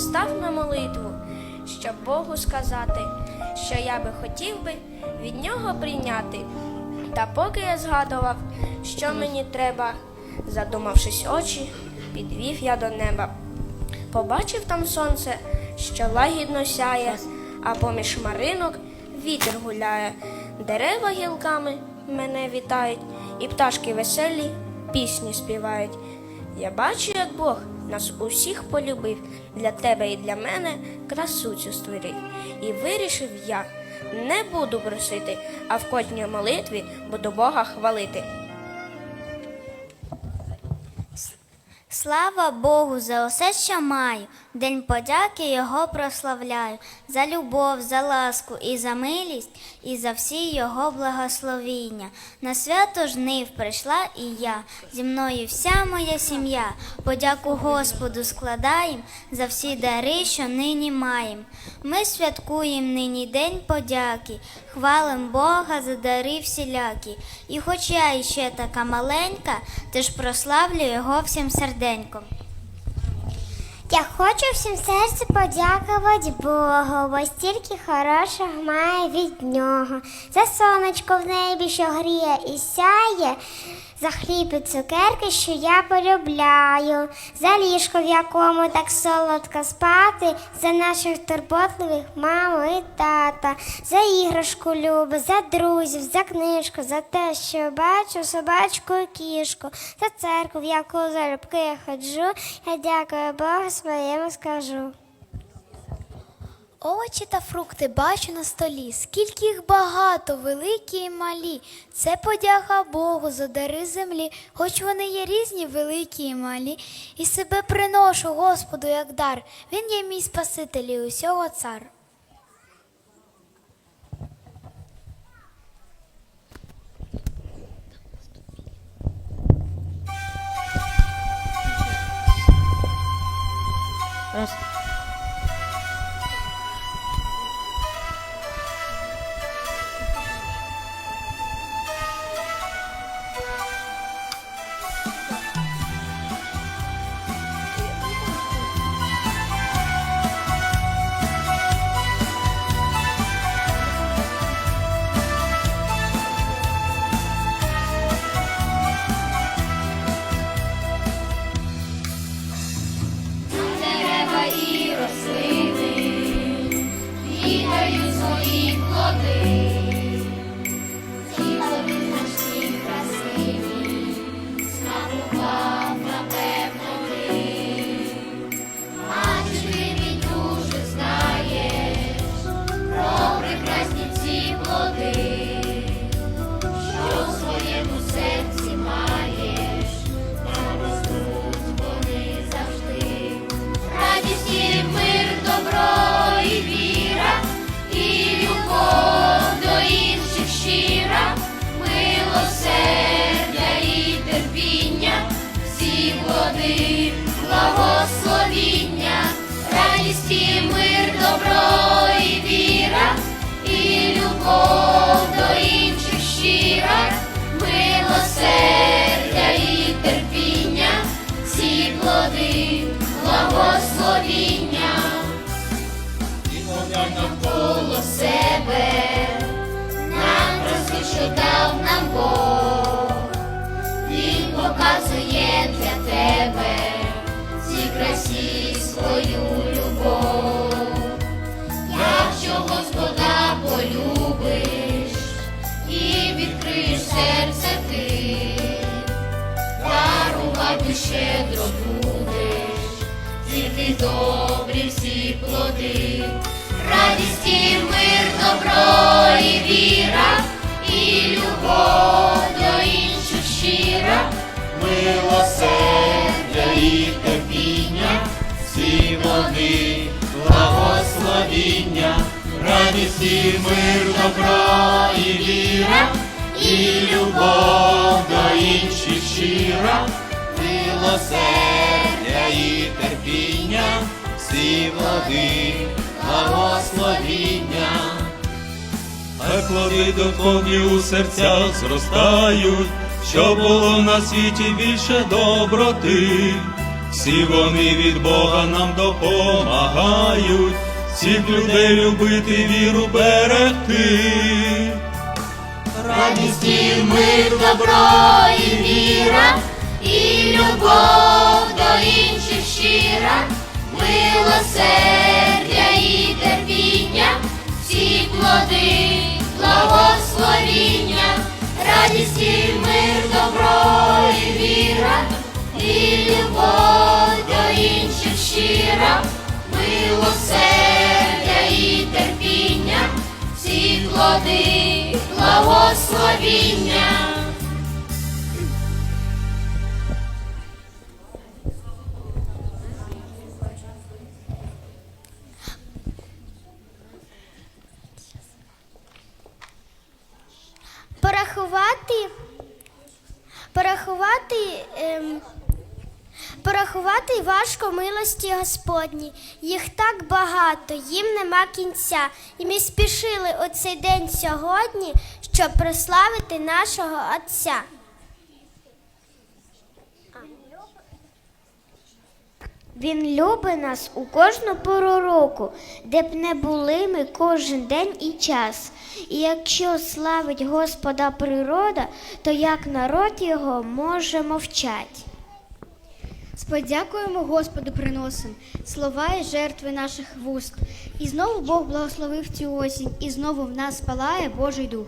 став на молитву, щоб Богу сказати, що я би хотів би від нього прийняти. Та поки я згадував, що мені треба, задумавшись очі, підвів я до неба. Побачив там сонце, що лагідно сяє, а поміж маринок вітер гуляє, дерева гілками мене вітають, і пташки веселі пісні співають. Я бачу, як Бог нас усіх полюбив, для тебе і для мене красу цю створив. І вирішив я не буду просити, а в кожній молитві буду Бога хвалити. Слава Богу за усе, що маю. День подяки Його прославляю, за любов, за ласку і за милість, і за всі Його благословіння. На свято жнив прийшла і я, зі мною вся моя сім'я. Подяку Господу складаєм за всі дари, що нині маєм. Ми святкуємо нині День подяки, хвалим Бога за дари всілякі. І хоч я іще така маленька, теж прославлю Його всім серденьком. Я хочу всім серці подякувати Богу, бо стільки хорошого має від нього. За сонечко в небі, що гріє і сяє, за хліб і цукерки, що я полюбляю, за ліжко, в якому так солодко спати, за наших турботливих маму і тата, за іграшку любу, за друзів, за книжку, за те, що бачу собачку і кішку, за церкву, в яку залюбки я ходжу, я дякую Богу своєму скажу. Овочі та фрукти бачу на столі, скільки їх багато, великі і малі. Це подяка Богу за дари землі, хоч вони є різні, великі і малі. І себе приношу Господу як дар. Він є мій Спаситель і усього цар. дерева 花。Добрі всі плоди, радість і мир, добро і віра, і любов до інших щира, милосердя і терпіння, всі вони благословіння, радість і мир, добро і віра, і любов до інших щира, милосердя і терпіння, всі плоди благословіння. Хай плоди духовні у серцях зростають, щоб було на світі більше доброти, всі вони від Бога нам допомагають, всіх людей любити, віру берегти. радість і мир, добро і віра, і любов до щира, милосердя і терпіння, всі плоди благословіння, радість і мир, добро і віра, і любов до інших щира, милосердя і терпіння, всі плоди благословіння. Важко милості Господні. Їх так багато, їм нема кінця. І ми спішили у цей день сьогодні, щоб прославити нашого Отця. Він любить нас у кожну пору року, де б не були ми кожен день і час. І якщо славить Господа природа, то як народ його може мовчать. Сподякуємо Господу приносим слова і жертви наших вуст. І знову Бог благословив цю осінь, і знову в нас палає Божий дух.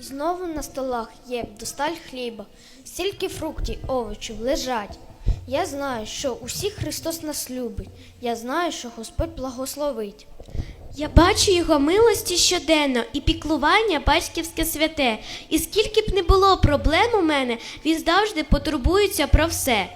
І знову на столах є досталь хліба, стільки фруктів, овочів лежать. Я знаю, що усіх Христос нас любить. Я знаю, що Господь благословить. Я бачу його милості щоденно і піклування батьківське святе. І скільки б не було проблем у мене, він завжди потурбується про все.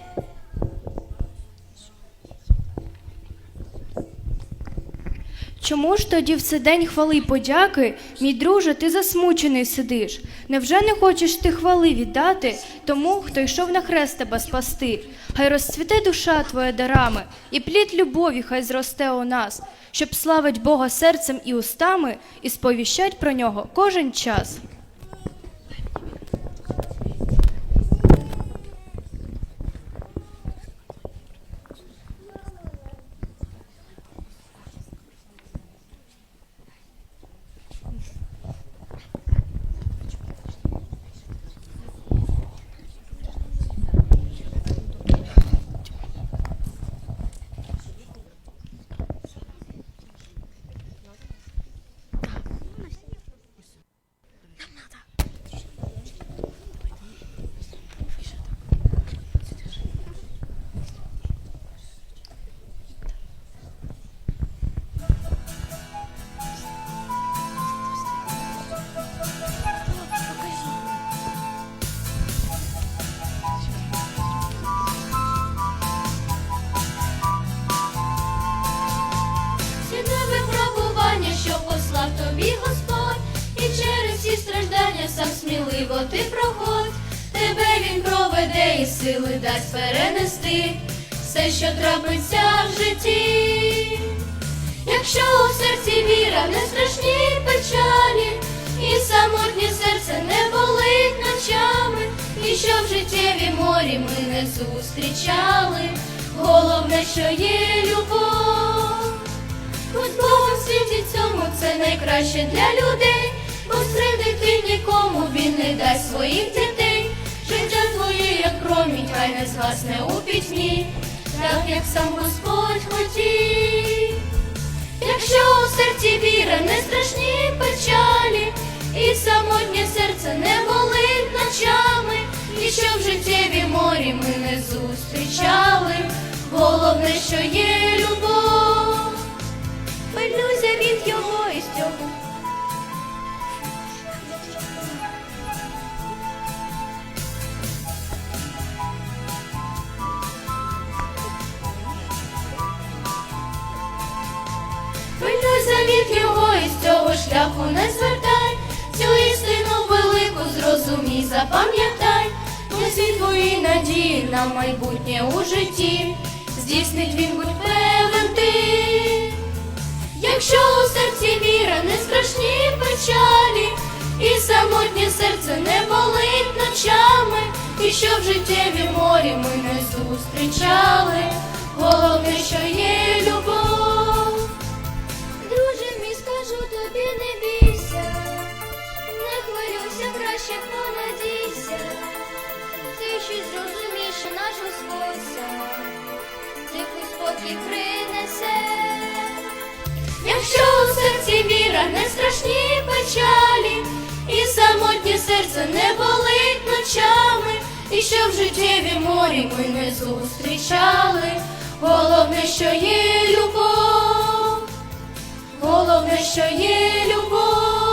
Чому ж тоді в цей день хвали й подяки, мій друже, ти засмучений сидиш? Невже не хочеш ти хвали віддати тому, хто йшов на хрест тебе спасти? Хай розцвіте душа твоя дарами, і плід любові хай зросте у нас, щоб славить Бога серцем і устами, і сповіщать про нього кожен час. Ти проходь. Тебе він проведе і сили дасть перенести все, що трапиться в житті. Якщо у серці віра не страшні печалі, і самотнє серце не болить ночами, і що в життєві морі ми не зустрічали, головне, що є любов. Будь Богом світі цьому це найкраще для людей, зрадити нікому він не дасть своїх дітей. Життя твоє, як промінь, хай не згасне у пітьмі, так як сам Господь хотів. Якщо у серці віра не страшні печалі, і самотнє серце не болить ночами, і що в життєві морі ми не зустрічали, головне, що є любов. Пильнуйся від його і з шляху не звертай, цю істину велику зрозумій, запам'ятай, усі твої надії на майбутнє у житті, здійснить він будь певен ти. Якщо у серці віра не страшні печалі, і самотнє серце не болить ночами, і що в життєві морі ми не зустрічали, головне, що є любов. Серце не болить ночами, і що в життєві морі ми не зустрічали, головне, що є любов, головне, що є любов.